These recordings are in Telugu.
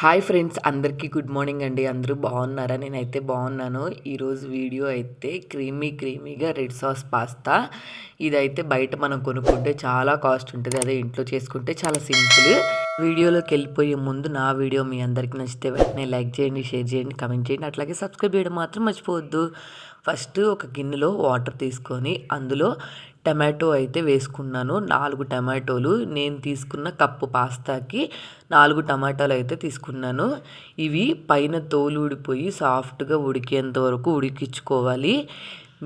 హాయ్ ఫ్రెండ్స్ అందరికీ గుడ్ మార్నింగ్ అండి. అందరూ బాగున్నారా? నేనైతే బాగున్నాను. ఈరోజు వీడియో అయితే క్రీమీ క్రీమీగా రెడ్ సాస్ పాస్తా. ఇదైతే బయట మనం కొనుక్కుంటే చాలా కాస్ట్ ఉంటుంది. అదే ఇంట్లో చేసుకుంటే చాలా సింపుల్. వీడియోలోకి వెళ్ళిపోయే ముందు నా వీడియో మీ అందరికీ నచ్చితే వెంటనే లైక్ చేయండి షేర్ చేయండి కమెంట్ చేయండి. అట్లాగే సబ్స్క్రైబ్ చేయడం మాత్రం మర్చిపోవద్దు. ఫస్ట్ ఒక గిన్నెలో వాటర్ తీసుకొని అందులో టమాటో అయితే వేసుకున్నాను. నాలుగు టమాటోలు నేను తీసుకున్న కప్పు పాస్తాకి నాలుగు టమాటాలు అయితే తీసుకున్నాను. ఇవి పైన తోలు ఊడిపోయి సాఫ్ట్గా ఉడికేంత వరకు ఉడికించుకోవాలి.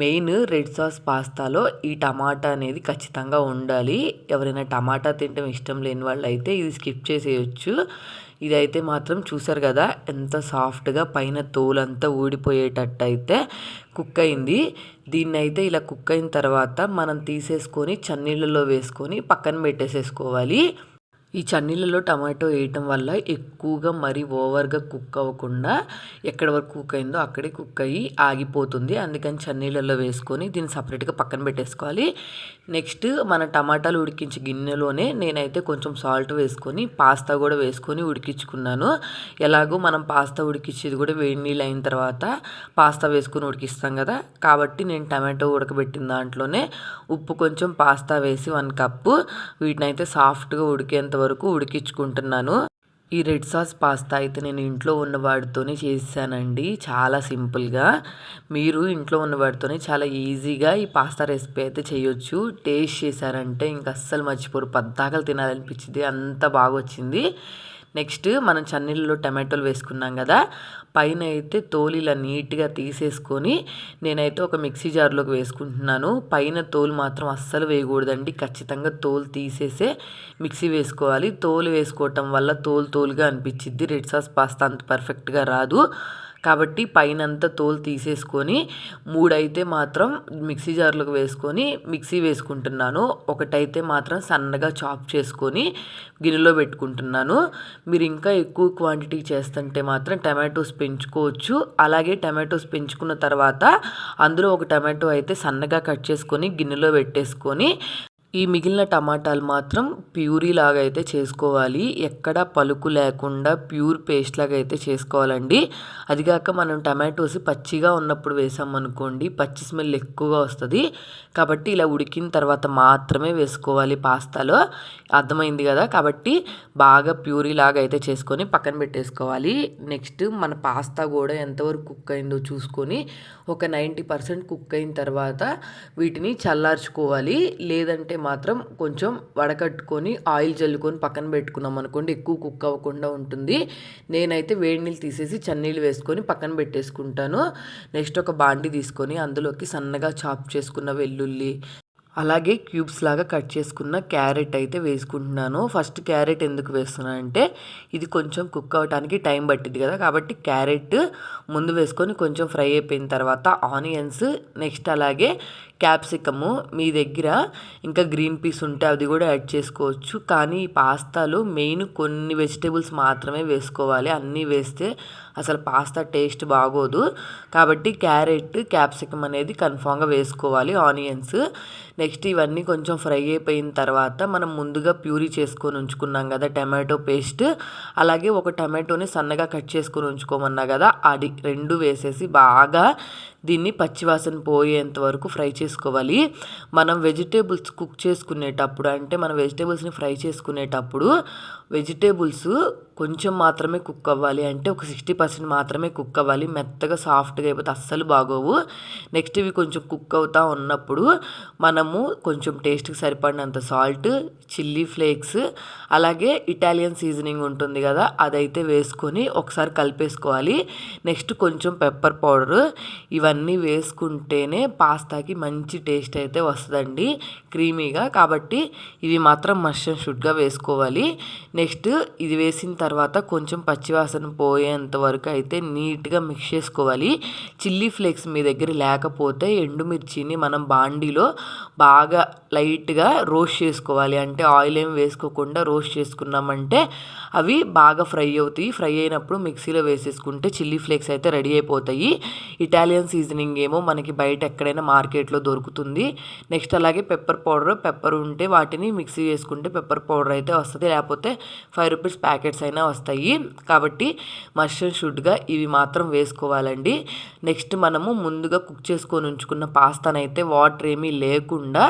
మెయిన్ రెడ్ సాస్ పాస్తాలో ఈ టమాటా అనేది ఖచ్చితంగా ఉండాలి. ఎవరైనా టమాటా తినడం ఇష్టం లేని వాళ్ళు అయితే ఇది స్కిప్ చేసేయచ్చు. ఇదైతే మాత్రం చూసారు కదా ఎంత సాఫ్ట్గా పైన తోలంతా ఊడిపోయేటట్టు అయితే కుక్ అయింది. దీన్ని అయితే ఇలా కుక్ అయిన తర్వాత మనం తీసేసుకొని చన్నీళ్ళలో వేసుకొని పక్కన పెట్టేసేసుకోవాలి. ఈ చన్నీళ్ళలో టమాటో వేయటం వల్ల ఎక్కువగా మరీ ఓవర్గా కుక్ అవ్వకుండా ఎక్కడ వరకు కుక్ అయిందో అక్కడే కుక్ అయ్యి ఆగిపోతుంది. అందుకని చన్నీళ్ళలో వేసుకొని దీన్ని సపరేట్గా పక్కన పెట్టేసుకోవాలి. నెక్స్ట్ మన టమాటాలు ఉడికించే గిన్నెలోనే నేనైతే కొంచెం సాల్ట్ వేసుకొని పాస్తా కూడా వేసుకొని ఉడికించుకున్నాను. ఎలాగో మనం పాస్తా ఉడికించేది కూడా వేడి నీళ్ళు అయిన తర్వాత పాస్తా వేసుకొని ఉడికిస్తాం కదా. కాబట్టి నేను టమాటో ఉడకబెట్టిన దాంట్లోనే ఉప్పు కొంచెం పాస్తా వేసి వన్ కప్పు. వీటిని అయితే సాఫ్ట్గా ఉడికేంత వరకు ఉడికించుకుంటున్నాను. ఈ రెడ్ సాస్ పాస్తా అయితే నేను ఇంట్లో ఉన్న వాడితోనే చేశానండి. చాలా సింపుల్గా. మీరు ఇంట్లో ఉన్నవాడితోనే చాలా ఈజీగా ఈ పాస్తా రెసిపీ అయితే చేయొచ్చు. టేస్ట్ చేశారంటే ఇంక అస్సలు మర్చిపోరు. పద్దాకలు తినాలనిపించింది. అంత బాగా వచ్చింది నెక్స్ట్ మనం చన్నీళ్ళలో టమాటోలు వేసుకున్నాం కదా పైన అయితే తోలు ఇలా నీట్గా తీసేసుకొని నేనైతే ఒక మిక్సీ జార్లోకి వేసుకుంటున్నాను. పైన తోలు మాత్రం అస్సలు వేయకూడదండి. ఖచ్చితంగా తోలు తీసేసే మిక్సీ వేసుకోవాలి. తోలు వేసుకోవటం వల్ల తోలు తోలుగా అనిపించిద్ది రెడ్ సాస్ పాస్తా అంత పర్ఫెక్ట్గా రాదు. కాబట్టి పైనంతా తోలు తీసేసుకొని మూడైతే మాత్రం మిక్సీ జార్లోకి వేసుకొని మిక్సీ వేసుకుంటున్నాను. ఒకటైతే మాత్రం సన్నగా చాప్ చేసుకొని గిన్నెలో పెట్టుకుంటున్నాను. మీరు ఇంకా ఎక్కువ క్వాంటిటీ చేస్తుంటే మాత్రం టమాటోస్ పెంచుకోవచ్చు. అలాగే టమాటోస్ పెంచుకున్న తర్వాత అందులో ఒక టమాటో అయితే సన్నగా కట్ చేసుకొని గిన్నెలో పెట్టేసుకొని ఈ మిగిలిన టమాటాలు మాత్రం ప్యూరీ లాగా అయితే చేసుకోవాలి. ఎక్కడ పలుకు లేకుండా ప్యూర్ పేస్ట్ లాగా అయితే చేసుకోవాలండి. అదిగాక మనం టమాటోస్ పచ్చిగా ఉన్నప్పుడు వేసామనుకోండి పచ్చి స్మెల్ ఎక్కువగా వస్తుంది. కాబట్టి ఇలా ఉడికిన తర్వాత మాత్రమే వేసుకోవాలి పాస్తాలో. అర్థమైంది కదా? కాబట్టి బాగా ప్యూరీ లాగా అయితే చేసుకొని పక్కన పెట్టేసుకోవాలి. నెక్స్ట్ మన పాస్తా కూడా ఎంతవరకు కుక్ అయిందో చూసుకొని ఒక నైంటీ పర్సెంట్ కుక్ అయిన తర్వాత వీటిని చల్లార్చుకోవాలి. లేదంటే మాత్రం కొంచెం వడకట్టుకొని ఆయిల్ చల్లుకొని పక్కన పెట్టుకున్నాం అనుకోండి ఎక్కువ కుక్ అవ్వకుండా ఉంటుంది. నేనైతే వేడి నీళ్ళు తీసేసి చన్నీళ్ళు వేసుకొని పక్కన పెట్టేసుకుంటాను. నెక్స్ట్ ఒక బాండి తీసుకొని అందులోకి సన్నగా చాప్ చేసుకున్న వెల్లుల్లి అలాగే క్యూబ్స్ లాగా కట్ చేసుకున్న క్యారెట్ అయితే వేసుకుంటున్నాను. ఫస్ట్ క్యారెట్ ఎందుకు వేస్తున్నాను అంటే ఇది కొంచెం కుక్ అవ్వడానికి టైం పట్టింది కదా కాబట్టి క్యారెట్ ముందు వేసుకొని కొంచెం ఫ్రై అయిపోయిన తర్వాత ఆనియన్స్ నెక్స్ట్ అలాగే క్యాప్సికము మీ దగ్గర ఇంకా గ్రీన్ పీస్ ఉంటే అది కూడా యాడ్ చేసుకోవచ్చు. కానీ ఈ పాస్తాలో మెయిన్ కొన్ని వెజిటేబుల్స్ మాత్రమే వేసుకోవాలి. అన్నీ వేస్తే అసలు పాస్తా టేస్ట్ బాగోదు. కాబట్టి క్యారెట్ క్యాప్సికమ్ అనేది కన్ఫామ్గా వేసుకోవాలి ఆనియన్స్. నెక్స్ట్ ఇవన్నీ కొంచెం ఫ్రై అయిపోయిన తర్వాత మనం ముందుగా ప్యూరీ చేసుకొని ఉంచుకున్నాం కదా టమాటో పేస్ట్. అలాగే ఒక టమాటోని సన్నగా కట్ చేసుకొని ఉంచుకోమన్నా కదా అది రెండు వేసేసి బాగా దీన్ని పచ్చివాసన పోయేంత వరకు ఫ్రై చేసుకోవాలి మనం వెజిటేబుల్స్ కుక్ చేసుకునేటప్పుడు అంటే మనం వెజిటేబుల్స్ని ఫ్రై చేసుకునేటప్పుడు వెజిటేబుల్స్ కొంచెం మాత్రమే కుక్ అవ్వాలి అంటే ఒక సిక్స్టీ పర్సెంట్ మాత్రమే కుక్ అవ్వాలి. మెత్తగా సాఫ్ట్గా అయిపోతే అస్సలు బాగోవు. నెక్స్ట్ ఇవి కొంచెం కుక్ అవుతూ ఉన్నప్పుడు మనము కొంచెం టేస్ట్కి సరిపడినంత సాల్ట్ చిల్లీ ఫ్లేక్స్ అలాగే ఇటాలియన్ సీజనింగ్ ఉంటుంది కదా అదైతే వేసుకొని ఒకసారి కలిపేసుకోవాలి. నెక్స్ట్ కొంచెం పెప్పర్ పౌడర్ ఇవన్నీ వేసుకుంటేనే పాస్తాకి మంచి టేస్ట్ అయితే వస్తుందండి క్రీమీగా. కాబట్టి ఇవి మాత్రం మస్ట్ షుడ్గా వేసుకోవాలి. నెక్స్ట్ ఇది వేసిన తర్వాత కొంచెం పచ్చివాసన పోయేంత వరకు అయితే నీట్గా మిక్స్ చేసుకోవాలి. చిల్లీ ఫ్లేక్స్ మీ దగ్గర లేకపోతే ఎండుమిర్చిని మనం బాండీలో బాగా లైట్గా రోస్ట్ చేసుకోవాలి. అంటే ఆయిల్ ఏం వేసుకోకుండా రోస్ట్ చేసుకున్నామంటే అవి బాగా ఫ్రై అవుతాయి. ఫ్రై అయినప్పుడు మిక్సీలో వేసేసుకుంటే చిల్లీ ఫ్లేక్స్ అయితే రెడీ అయిపోతాయి. ఇటాలియన్ సీజనింగ్ ఏమో మనకి బయట ఎక్కడైనా మార్కెట్లో దొరుకుతుంది. నెక్స్ట్ అలాగే పెప్పర్ పౌడర్. పెప్పర్ ఉంటే వాటిని మిక్సీ చేసుకుంటే పెప్పర్ పౌడర్ అయితే వస్తుంది. లేకపోతే ఫైవ్ రూపీస్ ప్యాకెట్స్ అయినా అయినా వస్తాయి. కాబట్టి మస్టర్డ్ షుడ్గా ఇవి మాత్రం వేసుకోవాలండి. నెక్స్ట్ మనము ముందుగా కుక్ చేసుకొని ఉంచుకున్న పాస్తానైతే వాటర్ ఏమీ లేకుండా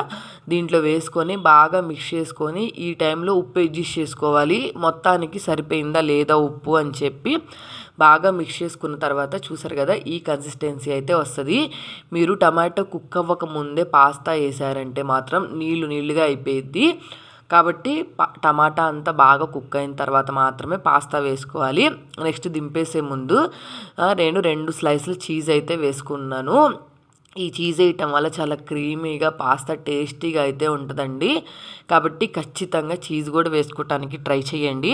దీంట్లో వేసుకొని బాగా మిక్స్ చేసుకొని ఈ టైంలో ఉప్పు అడ్జస్ట్ చేసుకోవాలి. మొత్తానికి సరిపోయిందా లేదా ఉప్పు అని చెప్పి బాగా మిక్స్ చేసుకున్న తర్వాత చూసారు కదా ఈ కన్సిస్టెన్సీ అయితే వస్తుంది. మీరు టమాటో కుక్ అవ్వక ముందే పాస్తా వేసారంటే మాత్రం నీళ్ళు నీళ్ళుగా అయిపోయిద్ది. కాబట్టి టమాటా అంతా బాగా కుక్ అయిన తర్వాత మాత్రమే పాస్తా వేసుకోవాలి. నెక్స్ట్ దింపేసే ముందు నేను రెండు స్లైసులు చీజ్ అయితే వేసుకున్నాను. ఈ చీజ్ వేయటం వల్ల చాలా క్రీమీగా పాస్తా టేస్టీగా అయితే ఉంటుందండి. కాబట్టి ఖచ్చితంగా చీజ్ కూడా వేసుకోవటానికి ట్రై చేయండి.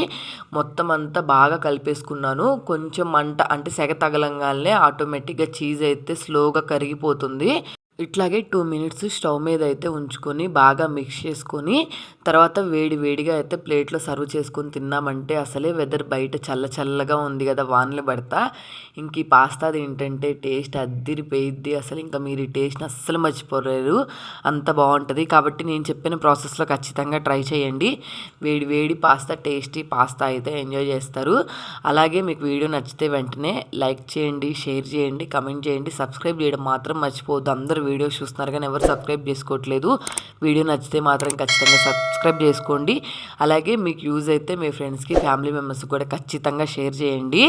మొత్తం అంతా బాగా కలిపేసుకున్నాను. కొంచెం మంట అంటే సెగ తగలంగానే ఆటోమేటిక్గా చీజ్ అయితే స్లోగా కరిగిపోతుంది. ఇట్లాగే టూ మినిట్స్ స్టవ్ మీద అయితే ఉంచుకొని బాగా మిక్స్ చేసుకొని తర్వాత వేడి వేడిగా అయితే ప్లేట్లో సర్వ్ చేసుకొని తిన్నామంటే అసలే వెదర్ బయట చల్ల చల్లగా ఉంది కదా వానలు పడతా. ఇంక ఈ పాస్తా ఏంటంటే టేస్ట్ అద్దిరిపోయిద్ది. అసలు ఇంకా మీరు ఈ టేస్ట్ని అస్సలు మర్చిపోలేరు. అంత బాగుంటుంది. కాబట్టి నేను చెప్పిన ప్రాసెస్లో ఖచ్చితంగా ట్రై చేయండి. వేడి వేడి పాస్తా టేస్టీ పాస్తా అయితే ఎంజాయ్ చేస్తారు. అలాగే మీకు వీడియో నచ్చితే వెంటనే లైక్ చేయండి షేర్ చేయండి కమెంట్ చేయండి. సబ్స్క్రైబ్ చేయడం మాత్రం మర్చిపోవద్దు. అందరూ వీడియోస్ చూస్తున్నారు కానీ ఎవరు సబ్స్క్రైబ్ చేసుకోవట్లేదు. వీడియో నచ్చితే మాత్రం ఖచ్చితంగా సబ్స్క్రైబ్ చేసుకోండి. అలాగే మీకు యూజ్ అయితే మీ ఫ్రెండ్స్కి ఫ్యామిలీ మెంబర్స్కి కూడా ఖచ్చితంగా షేర్ చేయండి.